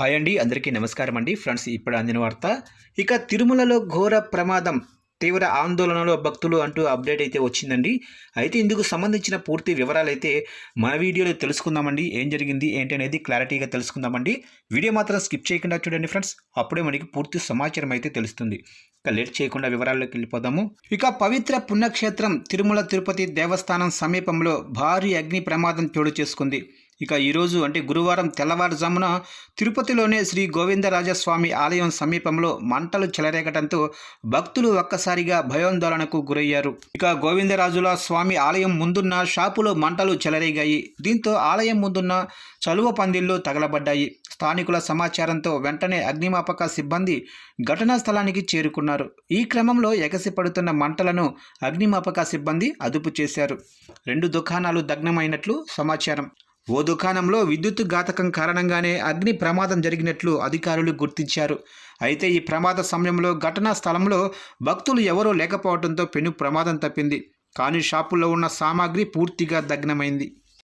Hi అండి అందరికీ నమస్కారం అండి. ఫ్రెండ్స్ ఇప్పుడు అందిన వార్త. ఇక తిరుమలలో ఘోర ప్రమాదం తీవ్ర ఆందోళనలో భక్తులు అంటూ అప్డేట్ అయితే వచ్చిందండి. అయితే ఇందుకు సంబంధించిన పూర్తి వివరాలు అయితే మన వీడియోలో తెలుసుకుందామండి. ఏం జరిగింది ఏంటి అనేది క్లారిటీగా తెలుసుకుందామండి. వీడియో మాత్రం స్కిప్ చేయకుండా చూడండి ఫ్రెండ్స్. అప్పుడే మనకి పూర్తి సమాచారం అయితే తెలుస్తుంది. ఇక లేట్ చేయకుండా వివరాల్లోకి వెళ్ళిపోదాము. ఇక పవిత్ర పుణ్యక్షేత్రం తిరుమల తిరుపతి దేవస్థానం సమీపంలో భారీ అగ్ని ప్రమాదం చోటు చేసుకుంది. ఇక ఈరోజు అంటే గురువారం తెల్లవారుజామున తిరుపతిలోనే శ్రీ గోవిందరాజస్వామి ఆలయం సమీపంలో మంటలు చెలరేగటంతో భక్తులు ఒక్కసారిగా భయోందోళనకు గురయ్యారు. ఇక గోవిందరాజుల స్వామి ఆలయం ముందున్న షాపులో మంటలు చెలరేగాయి. దీంతో ఆలయం ముందున్న చలువ పందిళ్ళు తగలబడ్డాయి. స్థానికుల సమాచారంతో వెంటనే అగ్నిమాపక సిబ్బంది ఘటనా స్థలానికి చేరుకున్నారు. ఈ క్రమంలో ఎగసిపడుతున్న మంటలను అగ్నిమాపక సిబ్బంది అదుపు చేశారు రెండు దుకాణాలు దగ్నమైనట్లు సమాచారం. ఓ దుకాణంలో విద్యుత్ ఘాతకం కారణంగానే అగ్ని ప్రమాదం జరిగినట్లు అధికారులు గుర్తించారు. అయితే ఈ ప్రమాద సమయంలో ఘటనా స్థలంలో భక్తులు ఎవరూ లేకపోవడంతో పెను ప్రమాదం తప్పింది. కానీ షాపుల్లో ఉన్న సామాగ్రి పూర్తిగా దగ్నమైంది.